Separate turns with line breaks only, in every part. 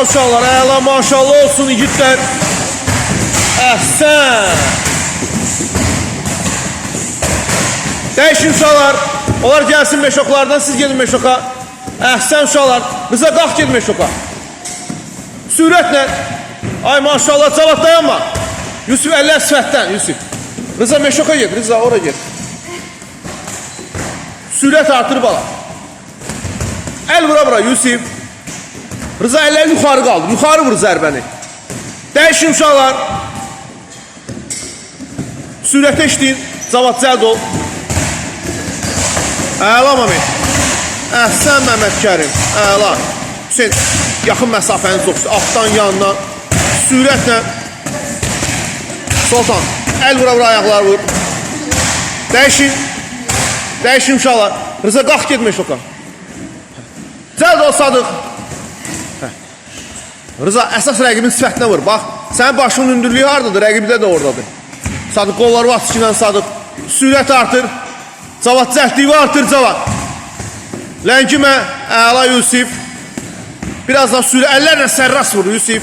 Uşaqlar, əla maşallah olsun igidlər. Əhsən. Dəyişin uşaqlar. Onlar gəlsin meşoklardan, siz gedin meşoka. Əhsən uşaqlar. Rıza qalx ged meşoka. Sürətlə. Ay maşallah cavab dayanma. Yusuf əllər sifətdən Yusuf. Rıza meşoka ged, Rıza ora ged. Sürət artır bala. Əl vura vura Yusuf. Rıza əlləri yuxarı qaldı. Yuxarı vur zərbəni. Dəyişin uşaqlar. Sürətə işləyin. Cavad cəld ol. Əla Mehmet. Əhsən Məhəmməd Kərim. Əla. Hüseyn, yaxın məsafəni çox. Altdan yandan. Sürətlə. Soltan. Əl vura vura ayaqları vur. Dəyişin. Dəyişin uşaqlar. Rıza qalx getmə şoka. Cəld ol Sadıq. Hə. Rıza əsas rəqibin sifətinə vur. Bax, sənin başının hündürlüyü hardadır? Rəqibdə də oradadır. Sadıq qolları var ilə Sadıq. Sürət artır. Cavad cəhdliyi artır Cavad. Ləngimə, əla Yusif. Biraz da sürə, əllərlə sərras vur Yusif.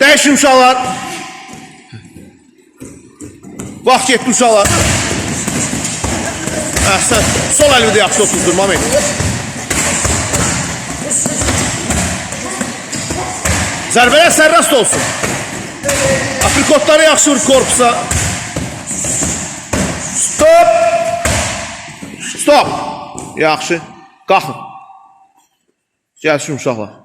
Dəyişin uşaqlar. Vaxt getdi uşaqlar. Əhsən. Sol əlimi də yaxşı oturdur Mami. Zərbələr sərrast olsun. Aprikotları yaxşı vur korpusa. Stop. Stop. Yaxşı. Qalxın. Gəlsin uşaqlar.